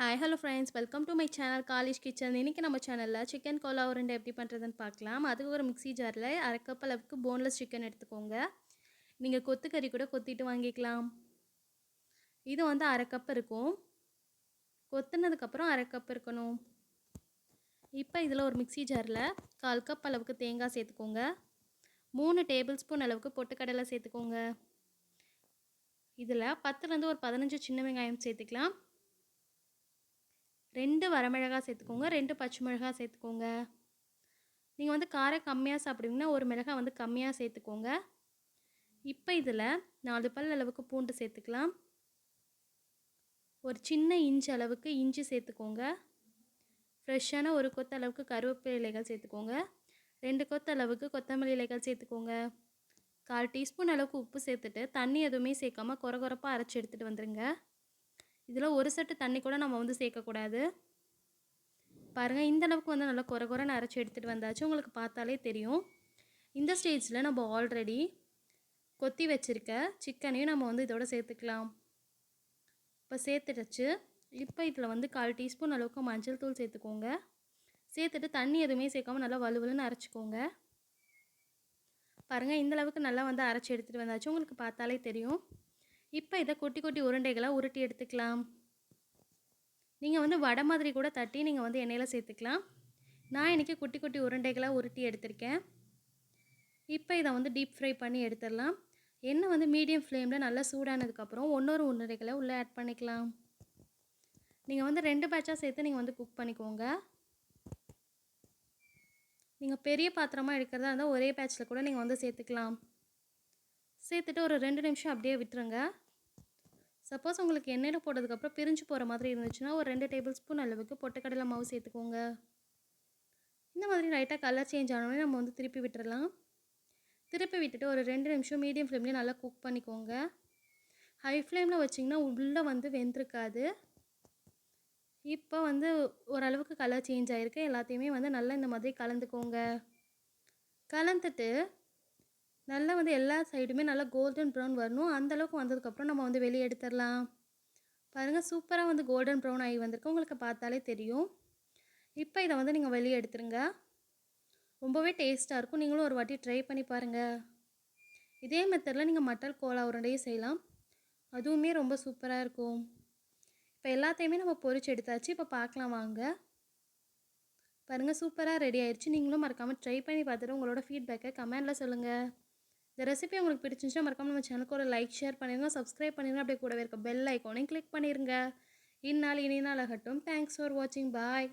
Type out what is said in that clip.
Hi hello friends welcome to my channel college kitchen இன்றைக்கி நம்ம சேனலில் சிக்கன் கோலா உருண்டை எப்படி பண்ணுறதுன்னு பார்க்கலாம். அதுக்கு ஒரு மிக்சி ஜாரில் அரை கப் அளவுக்கு போன்லெஸ் சிக்கன் எடுத்துக்கோங்க. நீங்கள் கொத்துக்கறி கூட கொத்திட்டு வாங்கிக்கலாம். இது வந்து அரை கப் இருக்கும். கொத்துனதுக்கப்புறம் அரை கப் இருக்கணும். இப்போ இதில் ஒரு மிக்ஸி ஜாரில் கால் கப் அளவுக்கு தேங்காய் சேர்த்துக்கோங்க. மூணு டேபிள் ஸ்பூன் அளவுக்கு பொட்டுக்கடலை சேர்த்துக்கோங்க. இதில் பத்துலேருந்து ஒரு பதினஞ்சு சின்ன வெங்காயம் சேர்த்துக்கலாம். ரெண்டு வரமிளகாய் சேர்த்துக்கோங்க ரெண்டு பச்சை மிளகாய் சேர்த்துக்கோங்க. நீங்கள் வந்து காரம் கம்மியாக சாப்பிடுவீங்கன்னா ஒரு மிளகாய் வந்து கம்மியாக சேர்த்துக்கோங்க. இப்போ இதில் நாலு பல் அளவுக்கு பூண்டு சேர்த்துக்கலாம். ஒரு சின்ன இஞ்சி அளவுக்கு இஞ்சி சேர்த்துக்கோங்க. ஃப்ரெஷ்ஷான ஒரு கொத்த அளவுக்கு கருவேப்பிலை இலைகள் சேர்த்துக்கோங்க. ரெண்டு கொத்த அளவுக்கு கொத்தமல்லி இலைகள் சேர்த்துக்கோங்க. கால் டீஸ்பூன் அளவுக்கு உப்பு சேர்த்துட்டு தண்ணி எதுவுமே சேர்க்காமல் குறகுறப்பாக அரைச்சி எடுத்துகிட்டு வந்துடுங்க இதில் ஒரு செட்டு தண்ணி கூட நம்ம வந்து சேர்க்கக்கூடாது. பாருங்கள் இந்த அளவுக்கு வந்து நல்லா குறை குறைன்னு அரைச்சி எடுத்துகிட்டு வந்தாச்சு. உங்களுக்கு பார்த்தாலே தெரியும். இந்த ஸ்டேஜில் நம்ம ஆல்ரெடி கொத்தி வச்சுருக்க சிக்கனையும் நம்ம வந்து இதோட சேர்த்துக்கலாம். இப்போ சேர்த்துடுச்சு. இப்போ இதில் வந்து கால் டீஸ்பூன் அளவுக்கு மஞ்சள் தூள் சேர்த்துக்கோங்க. சேர்த்துட்டு தண்ணி எதுவுமே சேர்க்காம நல்லா வலுவலுன்னு அரைச்சிக்கோங்க. பாருங்கள் இந்த அளவுக்கு நல்லா வந்து அரைச்சி எடுத்துகிட்டு வந்தாச்சு. உங்களுக்கு பார்த்தாலே தெரியும். இப்போ இதை குட்டி குட்டி உருண்டைகளாக உருட்டி எடுத்துக்கலாம். நீங்கள் வந்து வடை மாதிரி கூட தட்டி நீங்கள் வந்து எண்ணெயில் சேர்த்துக்கலாம். நான் இன்றைக்கி குட்டி குட்டி உருண்டைகளாக உருட்டி எடுத்திருக்கேன். இப்போ இதை வந்து டீப் ஃப்ரை பண்ணி எடுத்துடலாம். எண்ணெய் வந்து மீடியம் ஃப்ளேமில் நல்லா சூடானதுக்கப்புறம் ஒன்றொரு உருண்டைகளை உள்ளே ஆட் பண்ணிக்கலாம். நீங்கள் வந்து ரெண்டு பேட்சாக சேர்த்து நீங்கள் வந்து குக் பண்ணிக்கோங்க. நீங்கள் பெரிய பாத்திரமாக எடுக்கிறதா இருந்தால் ஒரே பேட்சில் கூட நீங்கள் வந்து சேர்த்துக்கலாம். சேர்த்துட்டு ஒரு ரெண்டு நிமிஷம் அப்படியே விட்டுருங்க. சப்போஸ் உங்களுக்கு எண்ணெயில் போட்டதுக்கப்புறம் பிரிஞ்சு போகிற மாதிரி இருந்துச்சுன்னா ஒரு ரெண்டு டேபிள் ஸ்பூன் அளவுக்கு பொட்டுக்கடலை மாவு சேர்த்துக்கோங்க. இந்த மாதிரி லைட்டாக கலர் சேஞ்ச் ஆனோடனே நம்ம வந்து திருப்பி விட்டுறலாம். திருப்பி விட்டுட்டு ஒரு ரெண்டு நிமிஷம் மீடியம் ஃப்ளேம்லேயே நல்லா குக் பண்ணிக்கோங்க. ஹை ஃப்ளேமில் வச்சிங்கன்னா உள்ளே வந்து வெந்திருக்காது. இப்போ வந்து ஓரளவுக்கு கலர் சேஞ்ச் ஆகிருக்கு எல்லாத்தையுமே வந்து நல்லா இந்த மாதிரி கலந்துக்கோங்க. கலந்துட்டு நல்லா வந்து எல்லா சைடுமே நல்லா கோல்டன் ப்ரௌன் வரணும். அந்தளவுக்கு வந்ததுக்கப்புறம் நம்ம வந்து வெளியே எடுத்துடலாம். பாருங்கள் சூப்பராக வந்து கோல்டன் ப்ரௌன் ஆகி வந்திருக்கு. உங்களுக்கு பார்த்தாலே தெரியும். இப்போ இதை வந்து நீங்கள் வெளியே எடுத்துருங்க. ரொம்பவே டேஸ்ட்டாக இருக்கும். நீங்களும் ஒரு வாட்டி ட்ரை பண்ணி பாருங்கள் இதே மெத்தடில் நீங்கள் மட்டல் கோலா உருண்டையும் செய்யலாம். அதுவுமே ரொம்ப சூப்பராக இருக்கும். இப்போ எல்லாத்தையுமே நம்ம பொறிச்சு எடுத்தாச்சு. இப்போ பார்க்கலாம் வாங்க. பாருங்கள் சூப்பராக ரெடி ஆயிடுச்சு நீங்களும் மறக்காமல் ட்ரை பண்ணி பார்த்துட்டு உங்களோட ஃபீட்பேக்கை கமெண்டில் சொல்லுங்கள் இந்த ரெசிபி உங்களுக்கு பிடிச்சிருந்துச்சா மறக்காம நம்ம சேனலுக்கு ஒரு லைக் ஷேர் பண்ணிடுங்க சப்ஸ்கிரைப் பண்ணிடுங்க அப்படியே கூடவே இருக்க பெல் ஐக்கோனையும் கிளிக் பண்ணிடுங்க இந்நாள் இனி நாள் ஆகட்டும். தேங்க்ஸ் ஃபார் வாட்சிங் பாய்